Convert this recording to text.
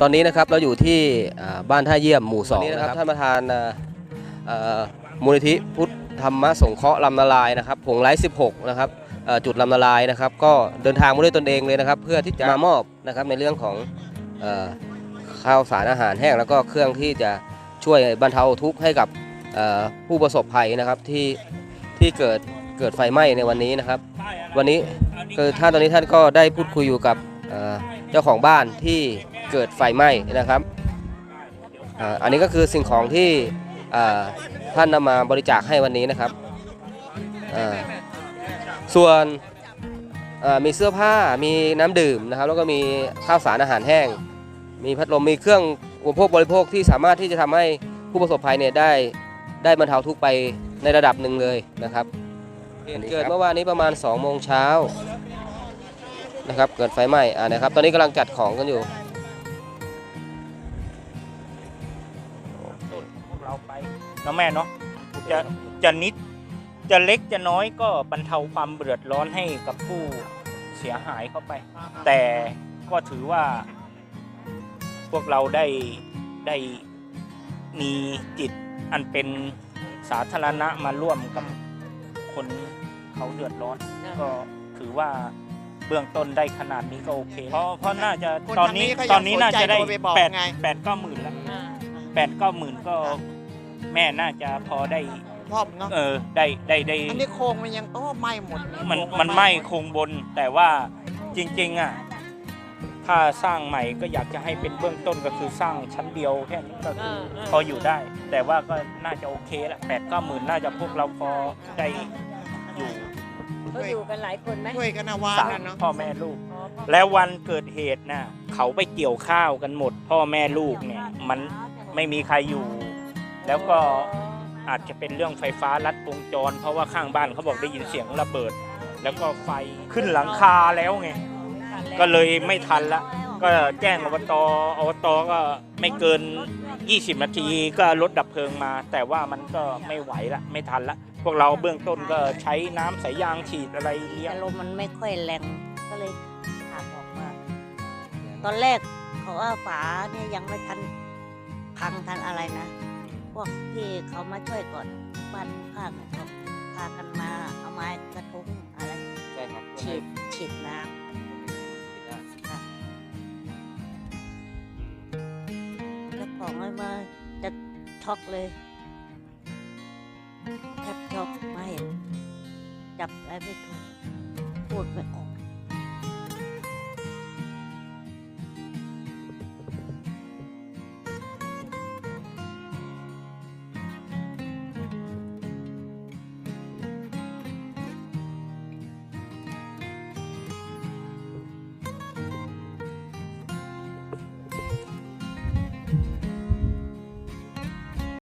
ตอนนี้นะครับเราอยู่ที่อ่าบ้านท่าเยี่ยมหมู่สองนะครับท่านประธานอ่าเอ่อมูลนิธิพุทธธรรมสงเคราะห์ลำนาลายนะครับผงไร้16 นะครับเอ่อจุดลำนาลายนะครับ ก็เดินทางมาด้วยตนเองเลยนะครับ เพื่อที่จะมามอบนะครับในเรื่องของเอ่อข้าวสารอาหารแห้งแล้วก็เครื่องที่จะช่วยบรรเทาทุกข์ให้กับเอ่อผู้ประสบภัยนะครับที่ที่เกิดเกิดไฟไหม้ในวันนี้นะครับ วันนี้คือท่านตอนนี้ท่านก็ได้พูดคุยอยู่กับเอ่อเจ้าของบ้านที่ เกิดไฟไหม้นะครับอันนี้ก็คือสิ่งของที่ท่านนำมาบริจาคให้วันนี้นะครับ ส่วนมีเสื้อผ้ามีน้ำดื่มนะครับ แล้วก็มีข้าวสารอาหารแห้ง มีพัดลมมีเครื่องอุปโภคบริโภคที่สามารถที่จะทำให้ผู้ประสบภัยเนี่ยได้ได้บรรเทาทุกข์ไปในระดับหนึ่งเลยนะครับเหตุเกิดเมื่อวานนี้ประมาณ2โมงเช้านะครับ เกิดไฟไหม้อ่านะครับ ตอนนี้กำลังจัดของกันอยู่ เราไปเนาะแม่เนาะจะจะนิดจะเล็กจะน้อยก็บรรเทาความเดือดร้อนให้กับผู้เสียหายเข้าไป แต่ก็ถือว่า พวกเราได้ได้มีจิตอันเป็นสาธารณะมาร่วมกับคนเขาเดือดร้อน ก็ถือว่าเบื้องต้นได้ขนาดนี้ก็โอเค เพราะเพราะน่าจะคนตอนนี้ทางนี้ก็ยังตอนนี้น่าจะได้สนใจโทรไปบอกแปดไงแปดเก้าหมื่นแล้วแปดเก้าหมื่นก็ แม่น่าจะพอได้ชอบเนาะเออได้ได้ได้อันนี้โครงมันยังโอ้ไหม้หมดมันโครงมันไหม้คงบน แต่ว่าจริง ๆอะถ้าสร้างใหม่ก็อยากจะให้เป็นเบื้องต้นก็คือสร้างชั้นเดียวแค่นี้ก็คือพออยู่ได้ แต่ว่าก็น่าจะโอเคแหละแปดเก้าหมื่นน่าจะพวกเราพอได้อยู่เขาอยู่กันหลายคนไหมช่วยกันนะวานสามนะเนาะพ่อแม่ลูก แล้ววันเกิดเหตุน่ะเขาไปเกี่ยวข้าวกันหมด พ่อแม่ลูกเนี่ยมันไม่มีใครอยู่ แล้วก็อาจจะเป็นเรื่องไฟฟ้าลัดวงจร เพราะว่าข้างบ้านเขาบอกได้ยินเสียงระเบิด แล้วก็ไฟขึ้นหลังคาแล้วไง ก็เลยไม่ทันละ ก็แจ้งอบตอบตก็ไม่เกิน 20 นาทีก็รถดับเพลิงมา แต่ว่ามันก็ไม่ไหวละไม่ทันละ พวกเราเบื้องต้นก็ใช้น้ำสายยางฉีดอะไรเลี้ยงอารมมันไม่ค่อยแรงก็เลยถากออกมา ตอนแรกเขาว่าฝาเนี่ยยังไม่ทันพังทันอะไรนะ วกที่เขามาช่วยก่อนบ้านข้างเขาพากันมาเอาไม้กระทุ้งอะไรใช่ครับฉีดฉีดน้ำค่ะแล้วของอะไรมาจะช็อกเลยแทบช็อกไม่จับอะไรไม่ถูกพูดไม่ออก